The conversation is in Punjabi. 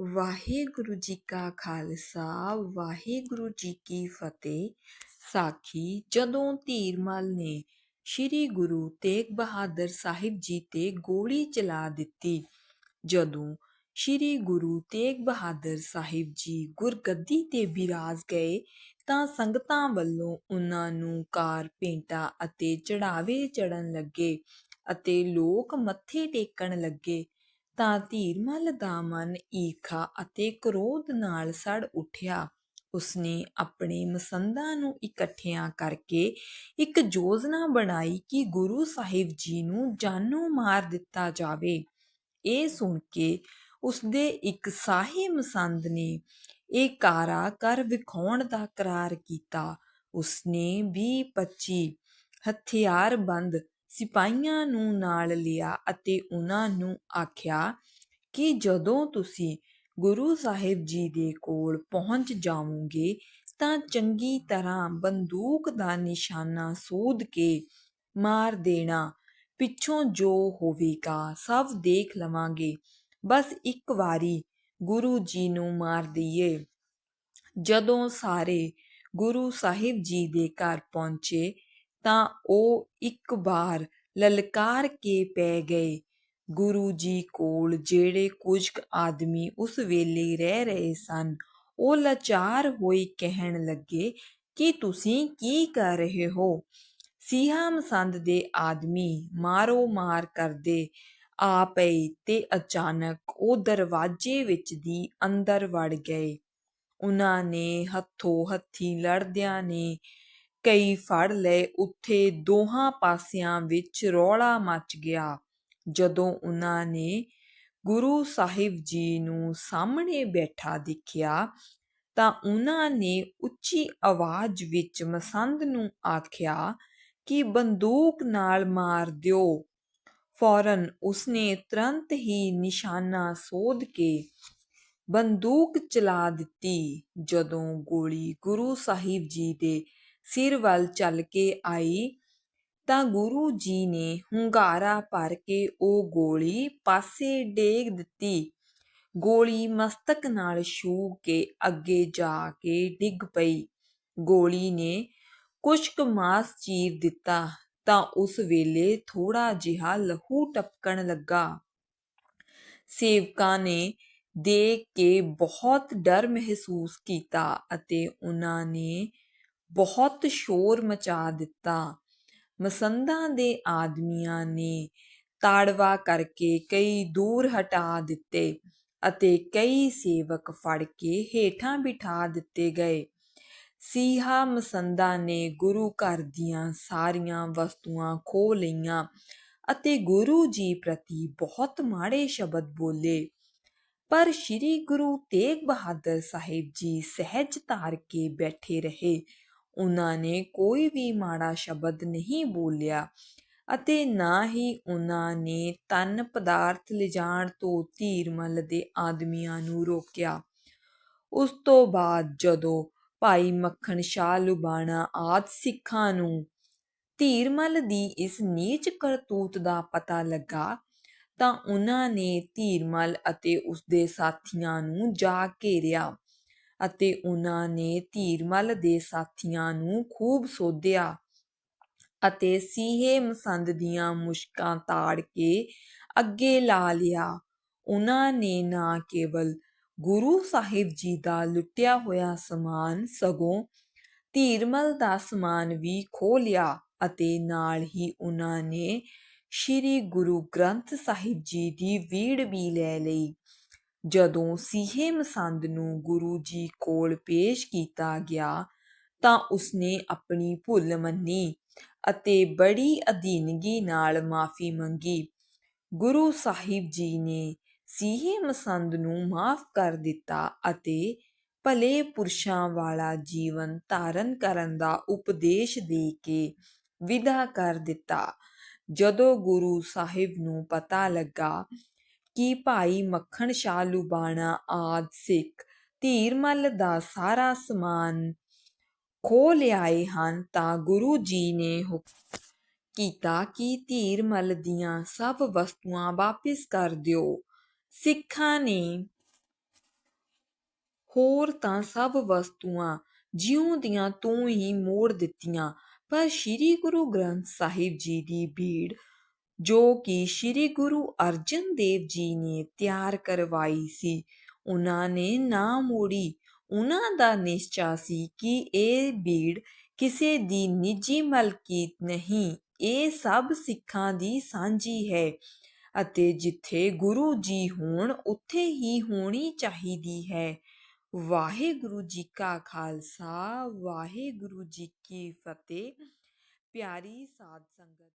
ਵਾਹਿਗੁਰੂ ਜੀ ਕਾ ਖਾਲਸਾ, ਵਾਹਿਗੁਰੂ ਜੀ ਕੀ ਫਤਿਹ। ਸਾਖੀ ਜਦੋਂ ਧੀਰਮਲ ਨੇ ਸ੍ਰੀ ਗੁਰੂ ਤੇਗ ਬਹਾਦਰ ਸਾਹਿਬ ਜੀ ਤੇ ਗੋਲੀ ਚਲਾ ਦਿੱਤੀ, ਜਦੋਂ ਸ੍ਰੀ ਗੁਰੂ ਤੇਗ ਬਹਾਦਰ ਸਾਹਿਬ ਜੀ ਗੁਰਗੱਦੀ ਤੇ ਬਿਰਾਜ ਗਏ, ਤਾਂ ਸੰਗਤਾਂ ਵੱਲੋਂ ਉਹਨਾਂ ਨੂੰ ਕਾਰ ਪੇਂਟਾ ਅਤੇ ਚੜਾਵੇ ਚੜਨ ਲੱਗੇ ਅਤੇ ਲੋਕ ਮੱਥੇ ਟੇਕਣ ਲੱਗੇ। ਤਾਂ ਧੀਰਮਲ ਦਾ ਮਨ ਈਰਖਾ ਅਤੇ ਕ੍ਰੋਧ ਨਾਲ ਸੜ ਉੱਠਿਆ। ਉਸਨੇ ਆਪਣੇ ਮਸੰਦਾਂ ਨੂੰ ਇਕੱਠਿਆਂ ਕਰਕੇ ਇੱਕ ਯੋਜਨਾ ਬਣਾਈ ਕਿ ਗੁਰੂ ਸਾਹਿਬ ਜੀ ਨੂੰ ਜਾਨੋਂ ਮਾਰ ਦਿੱਤਾ ਜਾਵੇ। ਇਹ ਸੁਣ ਕੇ ਉਸਦੇ ਇੱਕ ਸਾਹੀ ਮਸੰਦ ਨੇ ਇਹ ਕਾਰਾ ਕਰ ਵਿਖਾਉਣ ਦਾ ਕਰਾਰ ਕੀਤਾ। ਉਸਨੇ 20-25 ਹਥਿਆਰਬੰਦ ਸਿਪਾਹੀਆਂ ਨੂੰ ਨਾਲ ਲਿਆ ਅਤੇ ਉਹਨਾਂ ਨੂੰ ਆਖਿਆ ਕਿ ਜਦੋਂ ਤੁਸੀਂ ਗੁਰੂ ਸਾਹਿਬ ਜੀ ਦੇ ਕੋਲ ਪਹੁੰਚ ਜਾਵੋਗੇ ਤਾਂ ਚੰਗੀ ਤਰ੍ਹਾਂ ਬੰਦੂਕ ਦਾ ਨਿਸ਼ਾਨਾ ਸੋਧ ਕੇ ਮਾਰ ਦੇਣਾ। ਪਿੱਛੋਂ ਜੋ ਹੋਵੇਗਾ ਸਭ ਦੇਖ ਲਵਾਂਗੇ। ਬਸ ਇੱਕ ਵਾਰੀ ਗੁਰੂ ਜੀ ਨੂੰ ਮਾਰ ਦਈਏ। ਜਦੋਂ ਸਾਰੇ ਗੁਰੂ ਸਾਹਿਬ ਜੀ ਦੇ ਘਰ ਪਹੁੰਚੇ ਤਾਂ ਉਹ ਇੱਕ ਵਾਰ ਲਲਕਾਰ ਕੇ ਪੈ ਗਏ। ਗੁਰੂ ਜੀ ਕੋਲ ਜਿਹੜੇ ਕੁਝ ਆਦਮੀ ਉਸ ਵੇਲੇ ਰਹਿ ਰਹੇ ਸਨ, ਉਹ ਲਾਚਾਰ ਹੋਏ ਕਹਿਣ ਲੱਗੇ, ਕਿ ਤੁਸੀਂ ਕੀ ਕਰ ਰਹੇ ਹੋ? ਸੀਹਾ ਮਸੰਦ ਦੇ ਆਦਮੀ ਮਾਰੋ ਮਾਰ ਕਰਦੇ ਆ ਪਏ ਤੇ ਅਚਾਨਕ ਉਹ ਦਰਵਾਜ਼ੇ ਵਿੱਚ ਦੀ ਅੰਦਰ ਵੜ ਗਏ। ਉਹਨਾਂ ਨੇ ਹੱਥੋਂ ਹੱਥੀ ਲੜਦਿਆਂ ਨੇ ਕਈ ਫੜ ਲਏ, ਉੱਥੇ ਦੋਹਾਂ ਪਾਸਿਆਂ ਵਿੱਚ ਰੌਲਾ ਮਚ ਗਿਆ। ਜਦੋਂ ਉਹਨਾਂ ਨੇ ਗੁਰੂ ਸਾਹਿਬ ਜੀ ਨੂੰ ਸਾਹਮਣੇ ਬੈਠਾ ਦੇਖਿਆ, ਤਾਂ ਉਹਨਾਂ ਨੇ ਉੱਚੀ ਆਵਾਜ਼ ਵਿੱਚ ਮਸੰਦ ਨੂੰ ਆਖਿਆ ਕਿ ਬੰਦੂਕ ਨਾਲ ਮਾਰ ਦਿਓ। ਫੌਰਨ ਉਸਨੇ ਤੁਰੰਤ ਹੀ ਨਿਸ਼ਾਨਾ ਸੋਧ ਕੇ ਬੰਦੂਕ ਚਲਾ ਦਿੱਤੀ। ਜਦੋਂ ਗੋਲੀ ਗੁਰੂ ਸਾਹਿਬ ਜੀ ਦੇ ਸਿਰ ਵੱਲ ਚੱਲ ਕੇ ਆਈ ਤਾਂ ਗੁਰੂ ਜੀ ਨੇ ਹੁੰਗਾਰਾ ਭਰ ਕੇ ਉਹ ਗੋਲੀ ਪਾਸੇ ਡੇਗ ਦਿੱਤੀ। ਗੋਲੀ ਮਸਤਕ ਨਾਲ ਛੂ ਕੇ ਅੱਗੇ ਜਾ ਕੇ ਡਿੱਗ ਪਈ। ਗੋਲੀ ਨੇ ਕੁਸ਼ਕ ਮਾਸ ਚੀਰ ਦਿੱਤਾ ਤਾਂ ਉਸ ਵੇਲੇ ਥੋੜਾ ਜਿਹਾ ਲਹੂ ਟਪਕਣ ਲੱਗਾ। ਸੇਵਕਾਂ ਨੇ ਦੇਖ ਕੇ ਬਹੁਤ ਡਰ ਮਹਿਸੂਸ ਕੀਤਾ ਅਤੇ ਉਹਨਾਂ ਨੇ ਬਹੁਤ ਸ਼ੋਰ ਮਚਾ ਦਿੱਤਾ। ਮਸੰਦਾਂ ਦੇ ਆਦਮੀਆਂ ਨੇ ਤਾੜਵਾ ਕਰਕੇ ਕਈ ਦੂਰ ਹਟਾ ਦਿੱਤੇ ਅਤੇ ਕਈ ਸੇਵਕ ਫੜ ਕੇ ਹੇਠਾਂ ਬਿਠਾ ਦਿੱਤੇ ਗਏ। ਸੀਹਾ ਮਸੰਦਾ ਨੇ ਗੁਰੂ ਘਰ ਦੀਆਂ ਸਾਰੀਆਂ ਵਸਤੂਆਂ ਖੋ ਲਈਆਂ ਅਤੇ ਗੁਰੂ ਜੀ ਪ੍ਰਤੀ ਬਹੁਤ ਮਾੜੇ ਸ਼ਬਦ ਬੋਲੇ। ਪਰ ਸ੍ਰੀ ਗੁਰੂ ਤੇਗ ਬਹਾਦਰ ਸਾਹਿਬ ਜੀ ਸਹਿਜ ਧਾਰ ਕੇ ਬੈਠੇ ਰਹੇ। ਉਹਨਾਂ ਨੇ ਕੋਈ ਵੀ ਮਾੜਾ ਸ਼ਬਦ ਨਹੀਂ ਬੋਲਿਆ ਅਤੇ ਨਾ ਹੀ ਉਹਨਾਂ ਨੇ ਤਨ ਪਦਾਰਥ ਲਿਜਾਣ ਤੋਂ ਧੀਰਮਲ ਦੇ ਆਦਮੀਆਂ ਨੂੰ ਰੋਕਿਆ। ਉਸ ਤੋਂ ਬਾਅਦ ਜਦੋਂ ਭਾਈ ਮੱਖਣ ਸ਼ਾਹ ਲੁਬਾਣਾ ਆਦ ਸਿੱਖਾਂ ਨੂੰ ਧੀਰਮਲ ਦੀ ਇਸ ਨੀਚ ਕਰਤੂਤ ਦਾ ਪਤਾ ਲੱਗਾ ਤਾਂ ਉਹਨਾਂ ਨੇ ਧੀਰਮਲ ਅਤੇ ਉਸਦੇ ਸਾਥੀਆਂ ਨੂੰ ਜਾ ਘੇਰਿਆ। ਅਤੇ ਉਹਨਾਂ ਨੇ ਧੀਰਮਲ ਦੇ ਸਾਥੀਆਂ ਨੂੰ ਖੂਬ ਸੋਧਿਆ ਅਤੇ ਸੀਹੇ ਮਸੰਦ ਦੀਆਂ ਮੁਸ਼ਕਾਂ ਤਾੜ ਕੇ ਅੱਗੇ ਲਾ ਲਿਆ। ਉਹਨਾਂ ਨੇ ਨਾ ਕੇਵਲ ਗੁਰੂ ਸਾਹਿਬ ਜੀ ਦਾ ਲੁੱਟਿਆ ਹੋਇਆ ਸਮਾਨ ਸਗੋਂ ਧੀਰਮਲ ਦਾ ਸਮਾਨ ਵੀ ਖੋ ਲਿਆ ਅਤੇ ਨਾਲ ਹੀ ਉਹਨਾਂ ਨੇ ਸ੍ਰੀ ਗੁਰੂ ਗ੍ਰੰਥ ਸਾਹਿਬ ਜੀ ਦੀ ਵੀੜ ਵੀ ਲੈ ਲਈ। ਜਦੋਂ ਸੀਹੇ ਮਸੰਦ ਨੂੰ ਗੁਰੂ ਜੀ ਕੋਲ ਪੇਸ਼ ਕੀਤਾ ਗਿਆ ਤਾਂ ਉਸਨੇ ਆਪਣੀ ਭੁੱਲ ਮੰਨੀ ਅਤੇ ਬੜੀ ਅਧੀਨਗੀ ਨਾਲ ਮਾਫੀ ਮੰਗੀ। ਗੁਰੂ ਸਾਹਿਬ ਜੀ ਨੇ ਸੀਹੇ ਮਸੰਦ ਨੂੰ ਮਾਫ ਕਰ ਦਿੱਤਾ ਅਤੇ ਭਲੇ ਪੁਰਸ਼ਾਂ ਵਾਲਾ ਜੀਵਨ ਧਾਰਨ ਕਰਨ ਦਾ ਉਪਦੇਸ਼ ਦੇ ਕੇ ਵਿਦਾ ਕਰ ਦਿੱਤਾ। ਜਦੋਂ ਗੁਰੂ ਸਾਹਿਬ ਨੂੰ ਪਤਾ ਲੱਗਾ ਕਿ ਭਾਈ ਮੱਖਣ ਸ਼ਾਹ ਲੁਬਾਣਾ ਆਦ ਸਿੱਖ ਧੀਰਮਲ ਦਾ ਸਾਰਾ ਸਮਾਨ ਖੋ ਲਿਆਏ ਹਨ ਤਾਂ ਗੁਰੂ ਜੀ ਨੇ ਹੁਕਮ ਕੀਤਾ ਕਿ ਧੀਰਮਲ ਦੀਆਂ ਸਭ ਵਸਤੂਆਂ ਵਾਪਿਸ ਕਰ ਦਿਓ। ਸਿੱਖਾਂ ਨੇ ਹੋਰ ਤਾਂ ਸਭ ਵਸਤੂਆਂ ਜਿਉਂ ਦੀਆਂ ਤੂੰ ਹੀ ਮੋੜ ਦਿੱਤੀਆਂ, ਪਰ ਸ੍ਰੀ ਗੁਰੂ ਗ੍ਰੰਥ ਸਾਹਿਬ ਜੀ ਦੀ ਭੀੜ ਜੋ ਕਿ ਸ੍ਰੀ ਗੁਰੂ ਅਰਜਨ ਦੇਵ ਜੀ ਨੇ ਤਿਆਰ ਕਰਵਾਈ ਸੀ। ਉਹਨਾਂ ਨੇ ਨਾ ਮੋੜੀ। ਉਹਨਾਂ ਦਾ ਨਿਸ਼ਚਾ ਸੀ ਕਿ ਇਹ ਭੀੜ ਕਿਸੇ ਦੀ ਨਿੱਜੀ ਮਲਕੀਤ ਨਹੀਂ, ਇਹ ਸਭ ਸਿੱਖਾਂ ਦੀ ਸਾਂਝੀ ਹੈ ਅਤੇ ਜਿੱਥੇ ਗੁਰੂ ਜੀ ਹੋਣ, ਉੱਥੇ ਹੀ ਹੋਣੀ ਚਾਹੀਦੀ ਹੈ। ਵਾਹਿਗੁਰੂ ਜੀ ਕਾ ਖਾਲਸਾ, ਵਾਹਿਗੁਰੂ ਜੀ ਕੀ ਫਤਿਹ। ਪਿਆਰੀ ਸਾਧ ਸੰਗਤ